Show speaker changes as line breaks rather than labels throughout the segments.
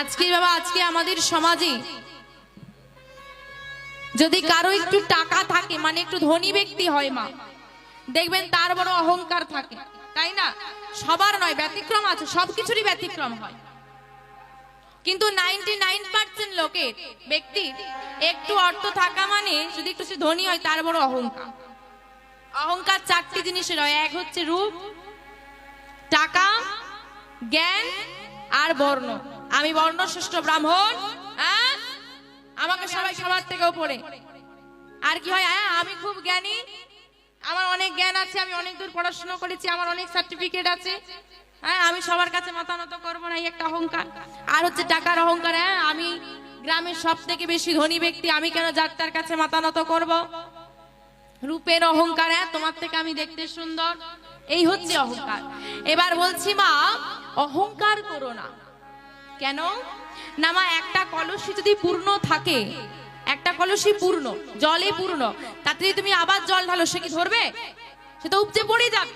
আজকে বাবা, আজকে আমাদের সমাজে যদি কারও একটু টাকা থাকে মানে একটু ধনী ব্যক্তি হয় মা, দেখবেন তার বড় অহংকার থাকে, তাই না? সবার নয়, ব্যতিক্রম আছে সবকিছুরই ব্যতিক্রম হয়। কিন্তু নাইনটি নাইন পার্সেন্ট লোকের ব্যক্তি একটু অর্থ থাকা মানে যদি একটু সে ধনী হয়, তার বড় অহংকার। অহংকার চারটি জিনিসের হয়, এক হচ্ছে রূপ, টাকা, জ্ঞান আর বর্ণ। আমি বর্ণ শ্রেষ্ঠ ব্রাহ্মণ হ্যাঁ? আমাকে সবাই সবার থেকে উপরে। আর কি হয় হ্যাঁ আমি খুব জ্ঞানী। আমার অনেক জ্ঞান আছে, আমি অনেক দূর পড়াশোনা করেছি, আমার অনেক সার্টিফিকেট আছে। হ্যাঁ আমি সবার কাছে মাথা নত করব না, এই একটা অহংকার। আর হচ্ছে টাকার অহংকার হ্যাঁ আমি গ্রামের সব থেকে বেশি ধনী ব্যক্তি, আমি কেন যার কাছে মাথা নত করব? রূপের অহংকার হ্যাঁ তোমার থেকে আমি দেখতে সুন্দর। এই হচ্ছে অহংকার। এবার বলছি মা, অহংকার করো না। কেন? না, মা, একটা কলসি যদি পূর্ণ থাকে, একটা কলসি পূর্ণ জলে পূর্ণ, তাতে যদি তুমি আবার জল ঢালো, সে কি ধরবে? সে তো উপচে পড়ে যাবে।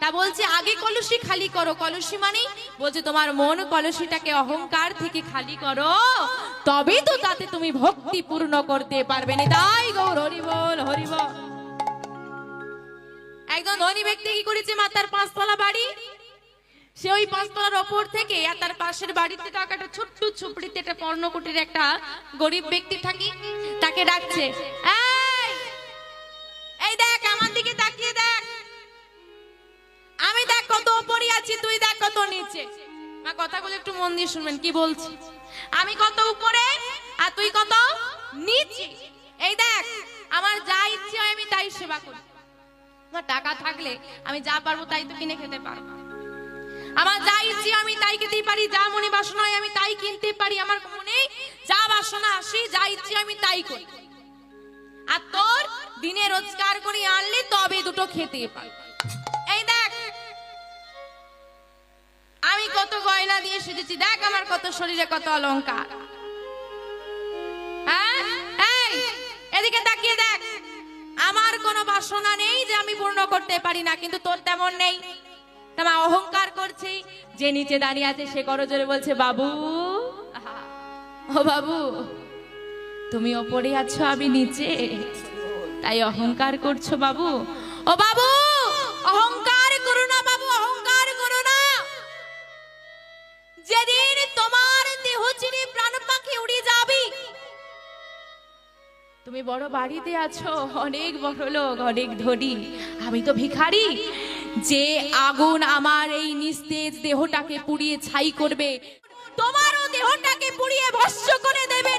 তা বলছে, আগে কলসি খালি করো। কলসি মানে বলছে, তোমার মন কলসিটাকে অহংকার থেকে খালি করো। তবে তো তাতে তুমি ভক্তি পূর্ণ করতে পারবে না। তাই গৌর হরিবল হরিবল একজন ধনী ব্যক্তি কি করেছে মাতার পাঁচতলা বাড়ি সে ওই পাঁচতলার ওপর থেকে, আর তার পাশের বাড়িতে থাকা একটা ছোট্ট ঝুপড়িতে একটা পর্ণকুটির একটা গরিব ব্যক্তি থাকি, তাকে ডাকছে, এই দেখ, আমার দিকে তাকিয়ে দেখ। আমি দেখ কত উপরে আছি, তুই দেখ কত নিচে। মা, কথাগুলো একটু মন দিয়ে শুনবেন, কি বলছি? আমি কত উপরে, আর তুই কত নিচে। এই দেখ, আমার যা ইচ্ছে হয় আমি তাই সেবা করি। আমার টাকা থাকলে আমি যা পারব তাই তো কিনে খেতে পারব। আমার যা ইচ্ছে, আমি তাই খেতে পারি, যা মনে বাসনা হয় আমি তাই কিনতে পারি, আমার মনে যা বাসনা আসে, যা ইচ্ছে, আমি তাই করি। আর তোর দিনে রোজগার করে আনলে তবে দুটো খেতে পারি এই দেখ, আমি কত গয়না দিয়ে সেজেছি, দেখ আমার কত শরীরে কত অলংকার হ্যাঁ? এদিকে তাকিয়ে দেখ, আমার কোনো বাসনা নেই যে আমি পূর্ণ করতে পারি না, কিন্তু তোর তেমন নেই। তোমার অহংকার করছি। যে নিচে দাঁড়িয়ে আছে, সে করজোরে বলছে, বাবু। ও বাবু, তুমি ওপরে আছো, আমি নিচে। তাই অহংকার করছ, বাবু। ও বাবু, অহংকার করো না, বাবু, অহংকার করো না। যেদিন তোমার দেহ চিরে প্রাণ পাখি উড়ে যাবি, তুমি বড় বাড়িতে আছো, অনেক বড় লোক অনেক ধনী। আমি তো ভিখারি যে আগুন আমার এই নিস্তেজ দেহটাকে পুড়িয়ে ছাই করবে, তোমারও দেহটাকে পুড়িয়ে ভস্য করে দেবে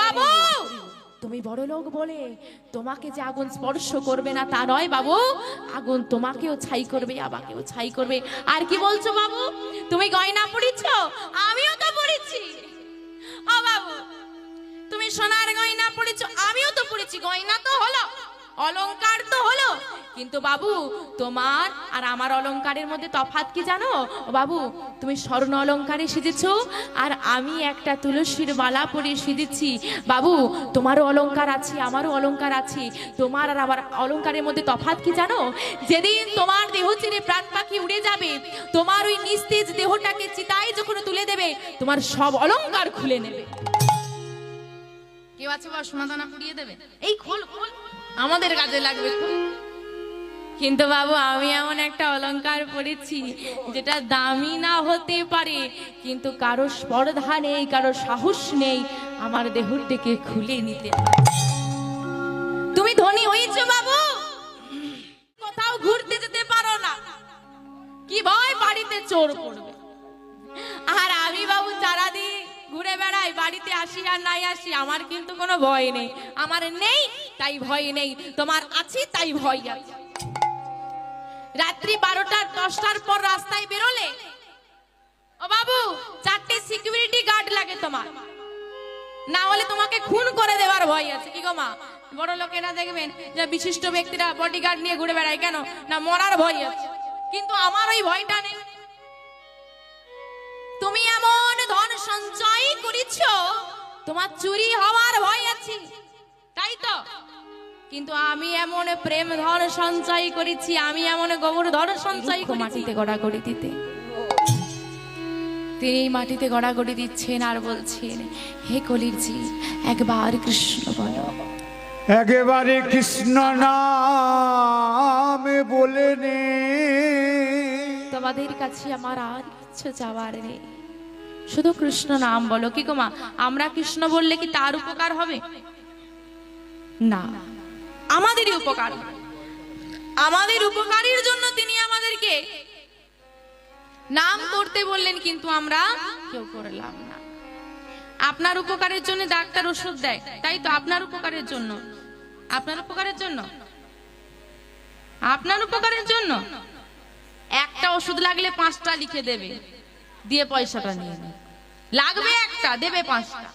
বাবু, তুমি বড় লোক বলে তোমাকে যে আগুন স্পর্শ করবে না তা নয় বাবু, আগুন তোমাকেও ছাই করবে, আমাকেও ছাই করবে। আর কি বলছো বাবু, তুমি গয়না পড়িছ? আমিও তো পড়েছি। ও বাবু, তুমি সোনার গয়না পড়েছ? আমিও তো পড়েছি, গয়না তো হলো। অলংকার তো হলো। কিন্তু বাবু, তোমার আর আমার অলংকারের মধ্যে তফাৎ কি জানো? বাবু, তুমি স্বর্ণ অলংকারে সেজেছো, আর আমি একটা তুলসীর মালা পরে সেজেছি। বাবু, তোমারও অলংকার আছে, আমারও অলংকার আছে। তোমার আর আমার অলংকারের মধ্যে তফাত কি জানো? যেদিন তোমার দেহ চিরে প্রাণ পাখি উড়ে যাবে, তোমার ওই নিস্তেজ দেহটাকে চিতায় যখন তুলে দেবে, তোমার সব অলংকার খুলে নেবে। কেউ আছে বা সোনাদানা পুড়িয়ে দেবে? এই খোল খোল। আমাদের কাজে লাগবে। কিন্তু বাবু, আমি এমন একটা অলংকার পরেছি, যেটা দামি না হতে পারে, কিন্তু কারও স্পর্ধা নেই, কারও সাহস নেই, আমার দেহটিকে খুলে নিতে তুমি ধনী হয়েছো বাবু? কোথাও ঘুরতে যেতে পারো না। কি ভয় বাড়িতে চোর পড়বে। আর আমি বাবু সারাদিন ঘুরে বেড়াই, বাড়িতে আসি আর নাই আসি, আমার কিন্তু কোনো ভয় নেই। আমার নেই, তাই ভয় নেই। তোমার আছে, তাই ভয় আছে। রাত্রি বারোটার, দশটার পর রাস্তায় বেরোলে, ও বাবু, চারটে সিকিউরিটি গার্ড লাগে তোমার। না হলে তোমাকে খুন করে দেওয়ার ভয় আছে। কি গো মা? বড় লোকেরা দেখবেন যে বিশিষ্ট ব্যক্তিরা বডিগার্ড নিয়ে ঘুরে বেড়ায় কেন? না মরার ভয় আছে। কিন্তু আমার ওই ভয়টা নেই। সঞ্চয় করেছ তোমার চুরি হওয়ার ভয় আছে। তাই তো? কিন্তু আমি এমন প্রেম ধন সঞ্চয় করেছি আমি এমন গোবর ধন সঞ্চয় করেছি। মাটিতে গড়া করে দিতে। তিনি মাটিতে গড়াগড়ি দিচ্ছেন আর বলছেন হে কলির জি একবার কৃষ্ণ বলো।
একেবারে কৃষ্ণ নাম বলে নে।
তোমাদের কাছে আমার আর কিছু চাওয়ার নেই। শুধু কৃষ্ণ নাম বলো। কি গো মা? আমরা কৃষ্ণ বললে কি তার উপকার হবে? না। আমাদেরই উপকার। আমাদের উপকারের জন্য তিনি আমাদেরকে নাম করতে বললেন, কিন্তু আমরা কেউ করলাম না। আপনার উপকারের জন্য ডাক্তার ওষুধ দেয়, তাই তো? আপনার উপকারের জন্য। আপনার উপকারের জন্য? আপনার উপকারের জন্য? একটা ওষুধ লাগলে পাঁচটা লিখে দেবে। দিয়ে পয়সাটা নিয়ে নেবে লাগবে একটা, দেবে পাঁচটা।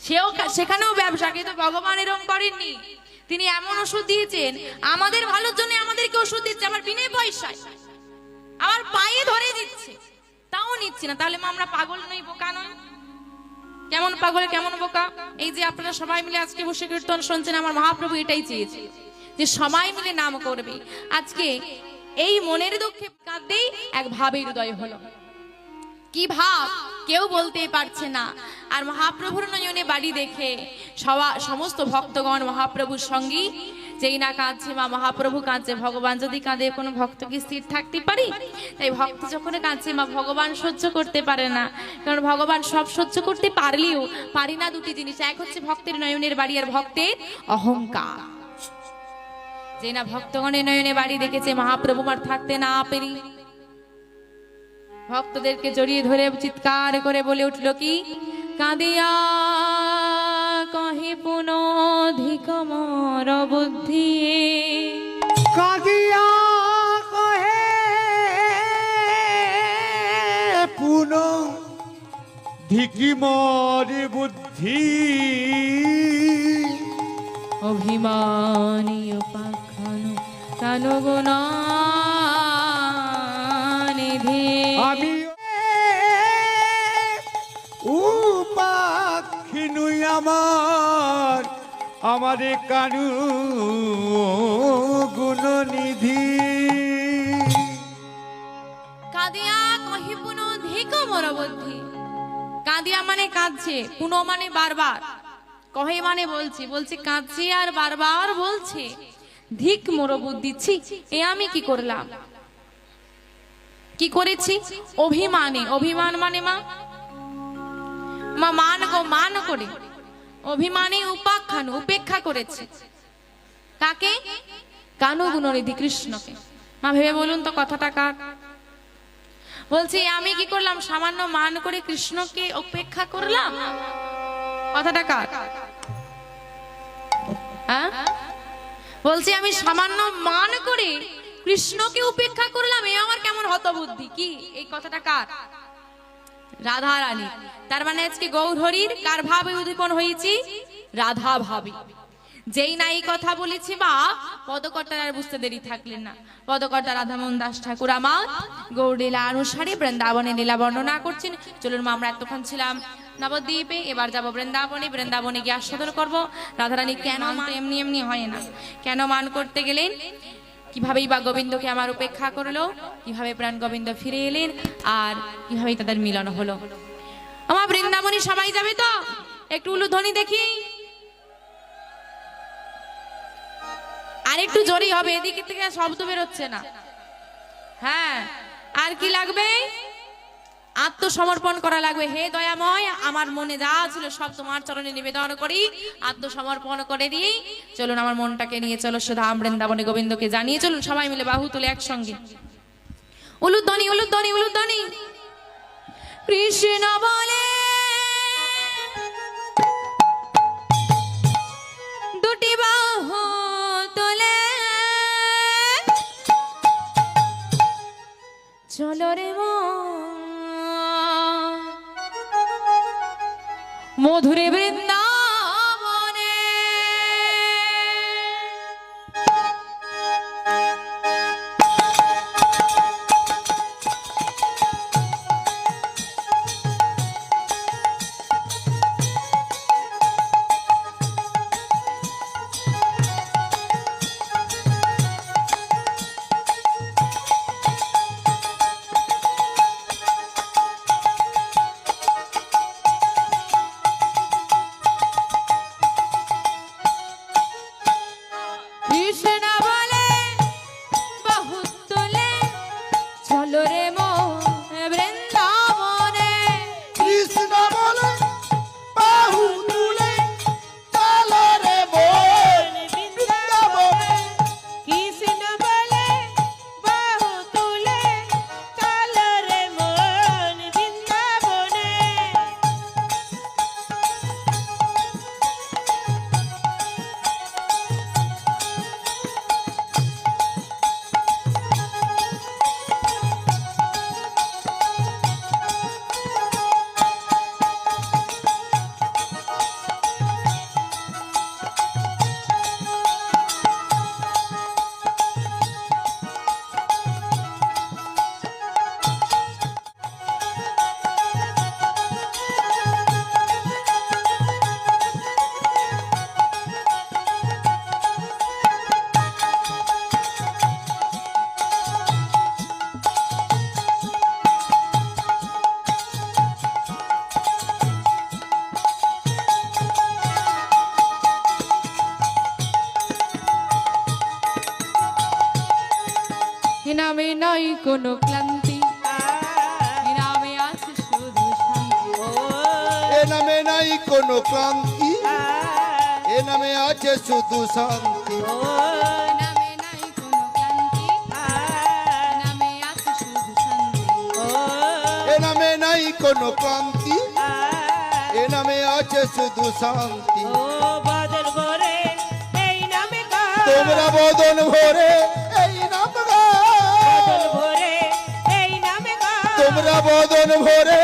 সেও সেখানেও ব্যবসা, কিন্তু ভগবান এরকম করেননি। তিনি এমন ওষুধ দিয়েছেন, আমাদের ভালোর জন্য আমাদেরকে ওষুধ দিচ্ছে আমার বিনে পয়সায়। আমার পায়ে ধরে দিচ্ছে। তাও নিচ্ছে না। তাহলে মা, আমরা পাগল নই, বোকা নয় কেমন পাগল, কেমন বোকা? এই যে আপনারা সবাই মিলে আজকে বসে কীর্তন শুনছেন, আমার মহাপ্রভু এটাই চেয়েছে, যে সবাই মিলে নাম করবে। আজকে এই মনের দুঃখে কাঁদতেই এক ভাবে হৃদয় হলো। কি ভাব? কেউ বলতে পারছে না। আর মহাপ্রভুর নয়নে বাড়ি দেখে সবা- সমস্ত ভক্তগণ মহাপ্রভুর সঙ্গী। যেই না কাঁদছে মা, মহাপ্রভু কাঁদছে। ভগবান যদি কাঁদে, কোনো ভক্ত কি স্থির থাকতে পারি? তাই ভক্ত যখন কাঁদছে, মা, ভগবান সহ্য করতে পারে না। কারণ ভগবান সব সহ্য করতে পারলেও পারি না দুটি জিনিস। এক হচ্ছে ভক্তের নয়নের বাড়ি আর ভক্তের অহংকার। যে না ভক্তগণের নয়নে বাড়ি দেখেছে, মহাপ্রভু আর থাকতে না পেরি ভক্তদেরকে জড়িয়ে ধরে চিৎকার করে বলে উঠল কি? কাঁদিয়া কহে পুনধিক মর বুদ্ধি।
কাঁদিয়া কহে পুন ধিকি মরি বুদ্ধি।
অভিমানী উপাখ্যান কানুগুণ নিধি
আমি উপাক্ষিনুই আমার, আমারে কানু গুণ নিধি
কাঁদিয়া কহি পুন ধিক মর বুদ্ধি। কাঁদিয়া মানে কাঁদছে, পুন মানে বারবার। কহে মানে বলছে বলছে কাঁদছে আর বারবার বলছে। ধিক মোর বুদ্ধি, ছি, এ আমি কি করলাম? কি করেছি? অভিমানে। অভিমান মানে মা? মা মান গো, মান করে। অভিমানে উপাখ্যান, উপেক্ষা করেছে। কাকে? কানু গুণনিধি কৃষ্ণকে। মা ভেবে বলুন তো কথাটা কার? বলছি, আমি কি করলাম? সামান্য মান করে কৃষ্ণকে উপেক্ষা করলাম? কথাটা কার? হ্যাঁ? বলছি, আমি সামান্য মান করে কৃষ্ণকে উপেক্ষা করলাম, এ আমার কেমন হতবুদ্ধি? কি? এই কথাটা কার? রাধা রানী তার মানে আজকে গৌরহরির কার ভাবে উদ্দীপন হয়েছি? রাধা ভাবি। যেই না এই কথা বলেছি বা পদকর্তার আর বুঝতে দেরি থাকলেন না। পদকর্তা রাধামোহন দাস ঠাকুর আমার, গৌরলীলা অনুসারে বৃন্দাবনে লীলা বর্ণনা করছেন। চলুন মা, আমরা এতক্ষণ ছিলাম নবদ্বীপে, এবার যাব বৃন্দাবনে। বৃন্দাবনে গিয়ে আস্বাদন করব। রাধারানী কেন মান এমনি এমনি হয় না। কেন মান করতে গেলেন? কিভাবেই বা গোবিন্দকে আমার উপেক্ষা করল, কীভাবে প্রাণ গোবিন্দ ফিরে এলেন, আর কীভাবে তাদের মিলন হলো। আমার বৃন্দাবনী সবাই যাবে তো? একটু উলু ধ্বনি দেখি। আর একটু জোরই হবে, এদিকে থেকে শব্দ বেরোচ্ছে না। হ্যাঁ আর কি লাগবে? আত্মসমর্পণ করা লাগবে। হে দয়াময়, আমার মনে যা ছিল সব তোমার চরণে নিবেদন করি। আত্মসমর্পণ করে দিই। চলুন আমার মনটাকে নিয়ে চলো সুধাম বৃন্দাবনে গোবিন্দকে জানিয়ে চলুন সবাই মিলে বাহু তুলে একসঙ্গে। উলুধ্বনি উলুধ্বনি উলুধ্বনি। কৃষ্ণ বলে, দুটি বাহু তোলে। চলো রে মন। মধুরে বৃন্দাবনে কোনো ক্লান্তি। নামে আছে শুধু শান্তি।
এ নামে নাই কোনো ক্লান্তি। এ নামে আছে শুধু শান্তি।
এ নামে নাই কোনো ক্লান্তি। এ নামে আছে শুধু শান্তি।
এ নামে নাই তোমরা বদন ভরে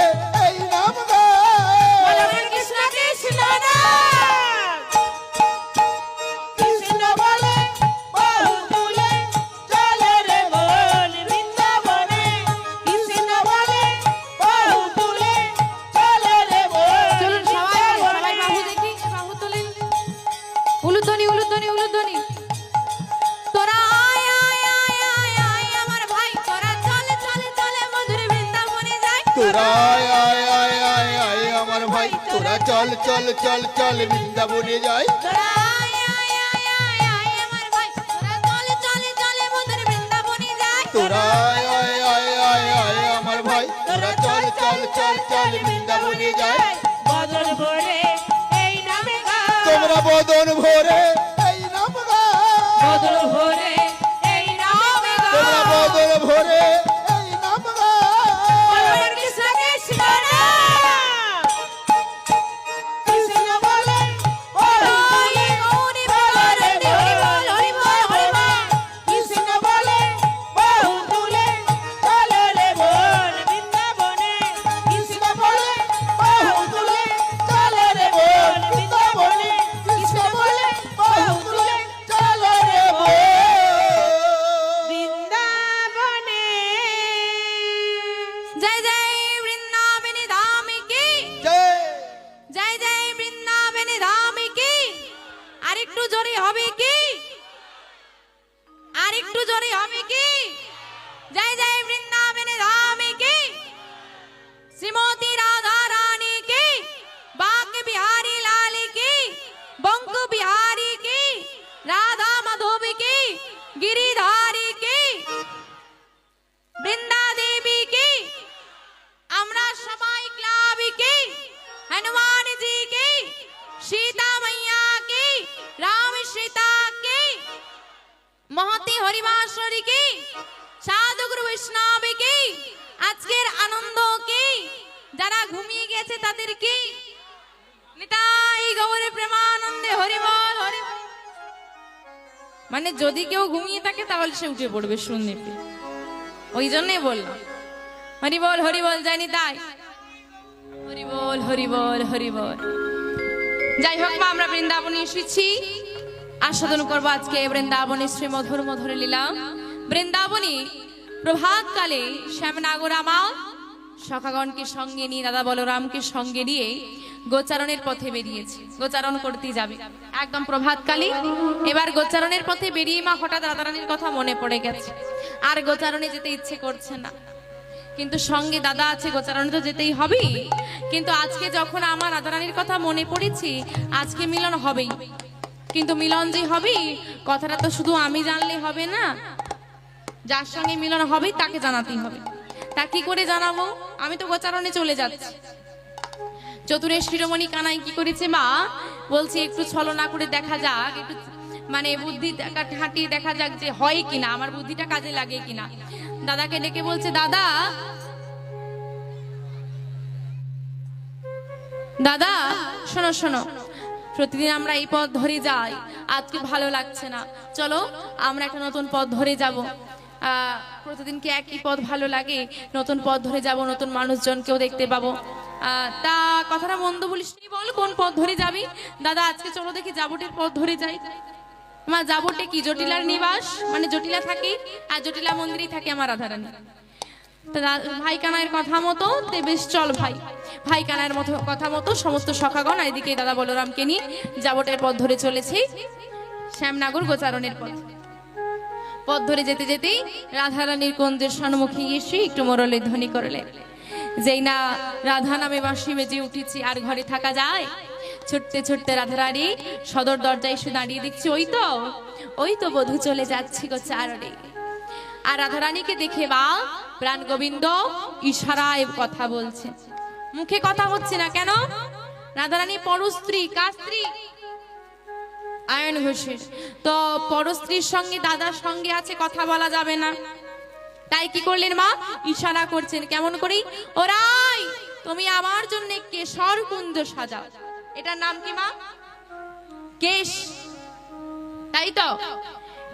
ভরে
একটু জোরে হবে কি? আর একটু জোরে হবে কি? জয় জয় বৃন্দাবনে ধামে কি? শ্রীমতী মহতি হরিবাসরী কি? সাধুগুরু বৈষ্ণব কি? আজকের আনন্দ কি? যারা ঘুমিয়ে গেছে তাদের কি? নিতাই গৌরে প্রেমানন্দে হরিবল হরিবল মানে যদি কেউ ঘুমিয়ে থাকে তাহলে সে উঠে পড়বে পেয়ে ওই জন্যই বললাম। হরি বল হরি বল জানি তাই হরি বল হরি বল হরি বল। যাই হোক মা, আমরা বৃন্দাবনে এসেছি। আস্বাদন করব আজকে বৃন্দাবনী শ্রী মধুর মধুর লীলা। বৃন্দাবনী প্রভাতকালে শ্যামনাগর আমার সখাগণকে সঙ্গে নিয়ে, দাদা বলরামকে সঙ্গে নিয়ে গোচারণের পথে বেরিয়েছে। গোচারণ করতে যাবে। একদম প্রভাতকালে। এবার গোচারণের পথে বেরিয়ে মা হঠাৎ রাধারানীর কথা মনে পড়ে গেছে। আর গোচারণে যেতে ইচ্ছে করছে না। কিন্তু সঙ্গে দাদা আছে, গোচারণে তো যেতেই হবেই। কিন্তু আজকে যখন আমার রাধারানীর কথা মনে পড়েছি, আজকে মিলন হবেই। কিন্তু মিলন যে হবে, কথাটা তো শুধু আমি জানলে হবে না। যার সঙ্গে মিলন হবে, তাকে জানাতেই হবে। তা কি করে জানাব? আমি তো গোচারণে চলে যাচ্ছি। চতুরের শিরোমণি কানাই কি করেছে মা? বলছে, একটু ছলনা করে দেখা যাক, একটু মানে বুদ্ধি খাটিয়ে দেখা যাক যে হয় কিনা, আমার বুদ্ধিটা কাজে লাগে কিনা। দাদাকে ডেকে বলছে, দাদা! দাদা, শোনো শোনো। প্রতিদিন আমরা এই পথ ধরে যাই। আজকে ভালো লাগছে না। চলো আমরা একটা নতুন পথ ধরে যাব। আহ, প্রতিদিন কি একই পথ ভালো লাগে। নতুন পথ ধরে যাব নতুন মানুষজনকেও দেখতে পাবো। তা কথাটা মন্দ বলিস বল কোন পথ ধরে যাবি? দাদা আজকে চলো দেখি যাবটের পথ ধরে যাই। মা যাবটে কি? জটিলার নিবাস? মানে জটিলা থাকি আর জটিলা মন্দিরেই থাকে আমার রাধারানী। ভাই কানাইয়ের কথা মতো বেশ চল ভাই। ভাই কানাইয়ের মতো কথা মতো সমস্ত সখাগণ এদিকে দাদা বলরামকে নিয়ে যাবটের পথ ধরে চলেছি। শ্যামনগর গোচারণের পথ। পথ ধরে যেতে যেতেই রাধারানীর কুঞ্জের সম্মুখে এসে একটু মরলে ধ্বনি করলেন। যেই না রাধা নামে বাঁশি বেজে উঠেছি, আর ঘরে থাকা যায়? ছুটতে ছুটতে রাধারানী সদর দরজায় এসে দাঁড়িয়ে দেখছি, ওই তো ওই তো বধূ চলে যাচ্ছি গো চারণে। আর রাধারানীকে দেখে বা প্রাণ গোবিন্দ ইশারায় কথা বলছে। মুখে কথা হচ্ছে না কেন? রাধারানী পরস্ত্রী কার স্ত্রী? আয়ন ঘোষের। তো পরস্ত্রীর সঙ্গে, দাদার সঙ্গে আছে, কথা বলা যাবে না। তাই কি করলেন মা? ইশারা করছেন। কেমন করি ওরাই, তুমি আমার জন্য কেশর কুঞ্জ সাজাও। এটার নাম কি মা? কেশ। তাই তো?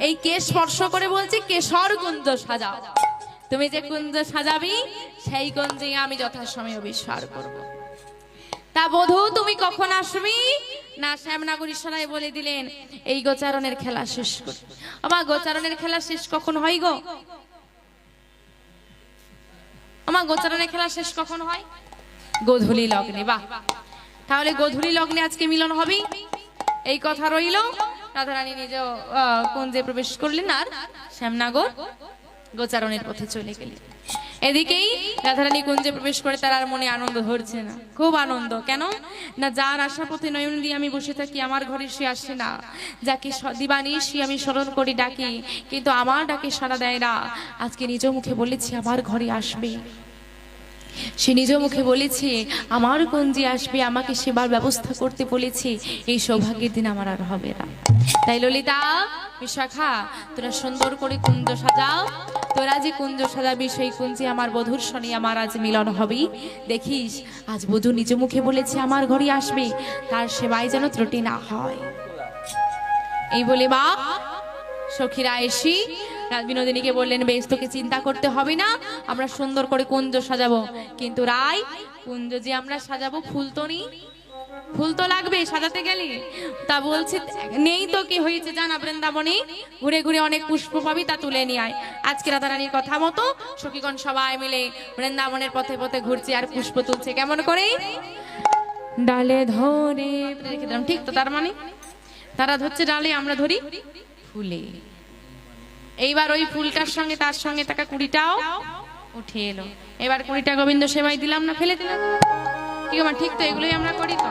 এই কেশ স্পর্শ করে বলছে, কেশর কুঞ্জ সাজাও। তুমি যে কুঞ্জ সাজাবি, সেই কুঞ্জে আমি যথাসময়ে অবিশ্বাস করব। তা বধূ, তুমি কখন আসবি? না, শ্যামনাগর ইশারায় বলে দিলেন, এই গোচারণের খেলা শেষ করে। আমার গোচারণের খেলা শেষ কখন হয় গো? আমার গোচারণের খেলা শেষ কখন হয়? গোধূলি লগ্নে, বাহ। তাহলে গোধূলি লগ্নে আজকে মিলন হবে এই কথা রইল। রাধারানী নিজেও কুঞ্জে প্রবেশ করলেন আর শ্যামনগর গোচারণের পথে চলে গেলেন। এদিকেই রাধারানী কুঞ্জে প্রবেশ করে তার আর মনে আনন্দ ধরছে না। খুব আনন্দ। কেন? না, যার আশা পথে নয়ন দিয়ে আমি বসে থাকি, আমার ঘরে সে আসে না। যাকে স- দিবানিশি আমি স্মরণ করি, ডাকি। কিন্তু আমার ডাকে সাড়া দেয় না। আজকে নিজ মুখে বলেছি, আমার ঘরে আসবে। সে নিজ মুখে বলেছে, আমার কুঞ্জি আসবে, আমাকে সেবার ব্যবস্থা করতে বলেছে, এই সৌভাগ্যের দিন আমার আর হবে না। তাই ললিতা, বিশাখা, তোরা সুন্দর করে কুঞ্জ সাজাও। তোরা যে কুঞ্জ সাজাবি, সেই কুঞ্জে আমার বধুর সনে আমার আজ মিলন হবেই দেখিস, আজ বধূ নিজ মুখে বলেছে, আমার ঘরে আসবে, তার সেবায় যেন ত্রুটি না হয়। এই বলে বা সখীরা এসি রাজ বিনোদিনীকে বললেন, বেশ, তোকে চিন্তা করতে হবে না, আমরা সুন্দর করে কুঞ্জ সাজাবো। কিন্তু রায়, কুঞ্জ যে আমরা সাজাবো, ফুল তো নেই। ফুল তো লাগবে, সাজাতে গেলে? তা বলছে নেই তো কি হয়েছে জানা, বৃন্দাবনে? ঘুরে ঘুরে অনেক পুষ্প পাবি, তা তুলে নিয়ে আয়। আজকে রাধারানীর কথা মতো সখীগণ সবাই মিলে বৃন্দাবনের পথে পথে ঘুরছে আর পুষ্প তুলছে। কেমন করে? ডালে ধরে ঠিক তো, তার মানে? তারা ধরছে ডালে, আমরা ধরি ফুলে। এইবার ওই ফুলটার সঙ্গে, তার সঙ্গে থাকা কুড়িটাও উঠে এলো। এবার কুড়িটা গোবিন্দ সেবাই দিলাম না, ফেলে দিলাম। কি আমার ঠিক তো, এগুলোই আমরা করি তো।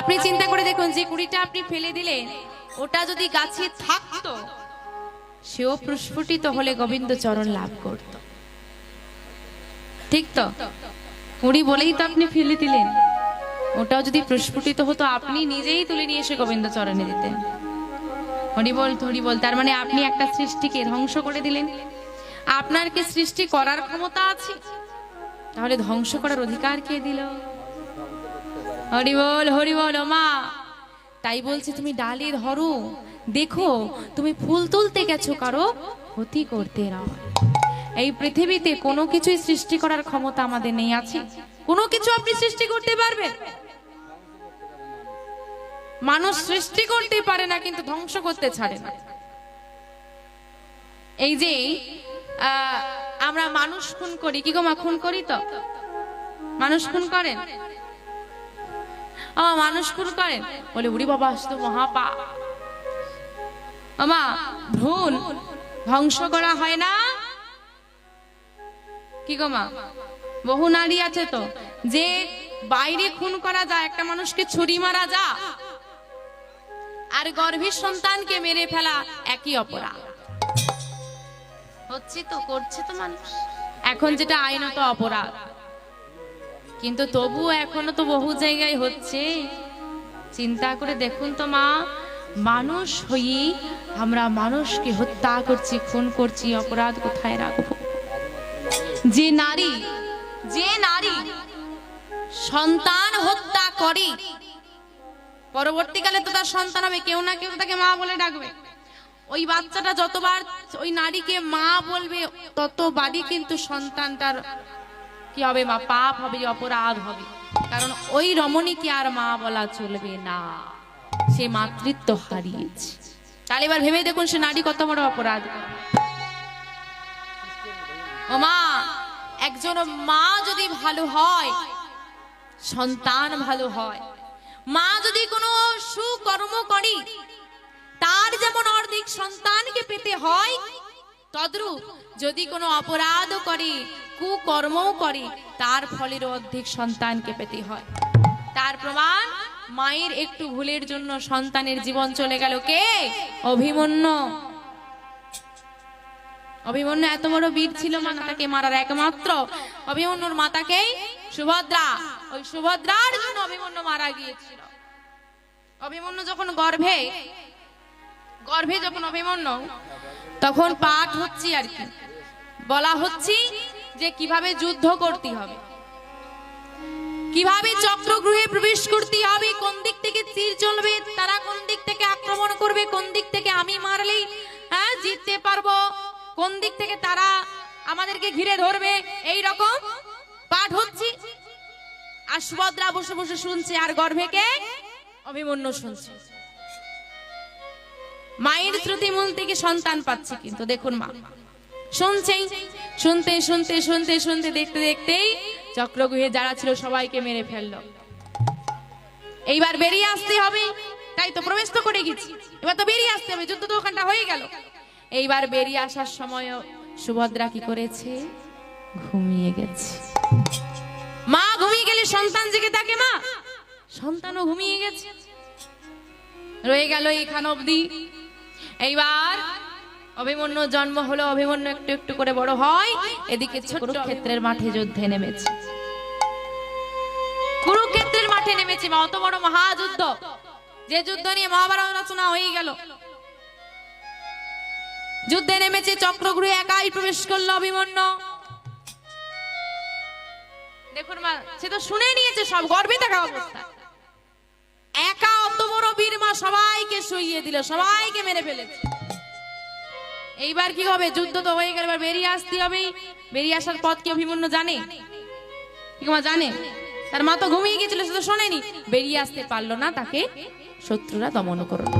আপনি চিন্তা করে দেখুন, যে কুড়িটা আপনি ফেলে দিলেন ওটা যদি গাছে থাকতো, সেও প্রস্ফুটিত হলে গোবিন্দ চরণ লাভ করত। ঠিক তো? কুড়ি বলেই তো আপনি ফেলে দিলেন। ওটাও যদি প্রস্ফুটিত হতো, আপনি নিজেই তুলে নিয়ে এসে গোবিন্দ চরণে দিতেন। হরি বল হরি বল। তার মানে আপনি একটা সৃষ্টিকে ধ্বংস করে দিলেন। আপনার কি সৃষ্টি করার ক্ষমতা আছে? তাহলে ধ্বংস করার অধিকার কে দিল? হরিবল হরিবল মা। তাই বলছে, তুমি ডালে ধরো। দেখো, তুমি ফুল তুলতে গেছো, কারও ক্ষতি করতে নয় এই পৃথিবীতে কোনো কিছুই সৃষ্টি করার ক্ষমতা আমাদের নেই, আছে। কোনো কিছু আপনি সৃষ্টি করতে পারবেন? মানুষ সৃষ্টি করতে পারে না, কিন্তু ধ্বংস করতে ছাড়ে না। এই যে আমরা মানুষ খুন করি, কি গো মা, খুন করি তো? মানুষ খুন করেন? আমা মানুষ খুন করেন? বলে, উড়ি বাবা আসতো মহাপা। আমা ভ্রূণ ধ্বংস করা হয় না। কি গো মা, বহু নারী আছে তো, যে বাইরে খুন করা যায়, একটা মানুষকে ছুরি মারা যা আর গর্ভের সন্তানকে মেরে ফেলা একই অপরাধ। হচ্ছে তো করছে তো মানুষ। এখন যেটা আইনত অপরাধ। কিন্তু তবু এখনও তো বহু জায়গায় হচ্ছে। চিন্তা করে দেখুন তো মা মানুষ হয়ে আমরা মানুষকে হত্যা করছি খুন করছি অপরাধ কোথায় রাখব? যে নারী যে নারী সন্তান হত্যা করে পরবর্তীকালে তো তার সন্তান হবে, কেউ না কেউ তাকে মা বলে ডাকবে। ওই বাচ্চাটা যতবার, ওই নারীকে মা বলবে, ততবারই কিন্তু সন্তানটার কি হবে মা, পাপ হবে, অপরাধ হবে। কারণ ওই রমণীকে আর মা বলা চলবে না। সে মাতৃত্ব হারিয়েছে। তাহলে এবার ভেবে দেখুন, সে নারী কত বড় অপরাধ। ও মা, একজন মা যদি ভালো হয়, সন্তান ভালো হয় মা যদি কোনো সুকর্ম করে, তার যেমন অর্ধেক সন্তানকে পেতে হয়, তদ্রূপ যদি কোনো অপরাধ করে, কুকর্মও করে, তার ফলের অর্ধেক সন্তানকে পেতে হয়। তার প্রমাণ, মায়ের একটু ভুলের জন্য সন্তানের জীবন চলে গেল কে? অভিমন্যু। অভিমন্যু এত বড় বীর ছিল মানে তাকে মারার একমাত্র। অভিমন্যুর মাতাকেই সুভদ্রা, ওই সুভদ্রার জন্য অভিমন্যু মারা গিয়েছিল। অভিমন্যু যখন গর্ভে গর্ভে যখন অভিমন্যু, তখন পাঠ হচ্ছে আর কি। বলা হচ্ছে যে কীভাবে যুদ্ধ করতে হবে। কীভাবে চক্রগৃহে প্রবেশ করতে হবে, কোন দিক থেকে তীর চলবে, তারা কোন দিক থেকে আক্রমণ করবে, কোন দিক থেকে আমি মারলেই হ্যাঁ জিততে পারব, কোন দিক থেকে তারা আমাদেরকে ঘিরে ধরবে, এই রকম পাঠ হচ্ছে। আর সুভদ্রা বসে বসে শুনছে, আর গর্ভেকে অভিমন্যু শুনছে। মায়ের শ্রুতি মূল থেকে সন্তান পাচ্ছে কিন্তু, দেখুন মা। শুনছেই শুনতে শুনতে শুনতে শুনতে, দেখতে, দেখতেই চক্রগৃহে যারা ছিল সবাইকে মেরে ফেলল। এইবার বেরিয়ে আসতে হবে। তাই তো প্রবেশ তো করে গেছি। এবার তো বেরিয়ে আসতে হবে। যুদ্ধ ওখানটা হয়ে গেল। এইবার বেরিয়ে আসার সময় সুভদ্রা কি করেছে? ঘুমিয়ে গেছে। মা ঘুমিয়ে গেলে সন্তান জেগে থাকে, মা। সন্তানও ঘুমিয়ে গেছে। রয়ে গেল এইখান অবধি। এইবার অভিমন্যু জন্ম হলো, অভিমন্যু একটু একটু করে বড় হয়। এদিকে ছোট ক্ষেত্রের মাঠে যুদ্ধে নেমেছে। কুরুক্ষেত্রের মাঠে নেমেছে বা অত বড় মহাযুদ্ধ। যে যুদ্ধ নিয়ে মহাভারত রচনা হয়ে গেল। যুদ্ধে নেমেছে চক্রগৃহে একাই প্রবেশ করল অভিমন্যু। দেখুন মা, সে তো শুনে নিয়েছে সব, গর্বে থাকা অবস্থা। একা অত বড় বীর মা সবাইকে শুইয়ে দিল, সবাইকে মেরে ফেলেছে। এইবার কি হবে? যুদ্ধ তো হয়ে গেল, এবার বেরিয়ে আসতে হবে। বেরিয়ে আসার পথ কি অভিমন্যু জানে? কি জানে? তার মা তো ঘুমিয়ে গেছিল, সে তো শোনেনি। বেরিয়ে আসতে পারল না তাকে, শত্রুরা দমন করল।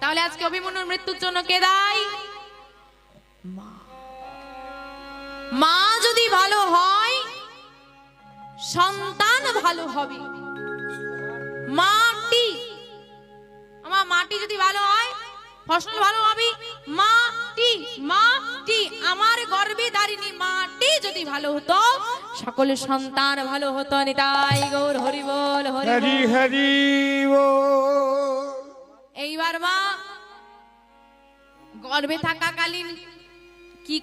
তাহলে আজকে অভিমন্যুর মৃত্যুর জন্য কে দায়ী? মা। মা যদি ভালো হয়, সন্তান ভালো হবে। মাটি। আমার মাটি যদি ভালো হয় ফসল ভালো হবে। মাটি মাটি। আমার গর্বে দাঁড়িনি মাটি যদি ভালো হতো সকলের সন্তান ভালো হতো নিতাই গৌর হরি বল হরি
হরি।
এইবার মা গর্ভে থাকাকালীন কি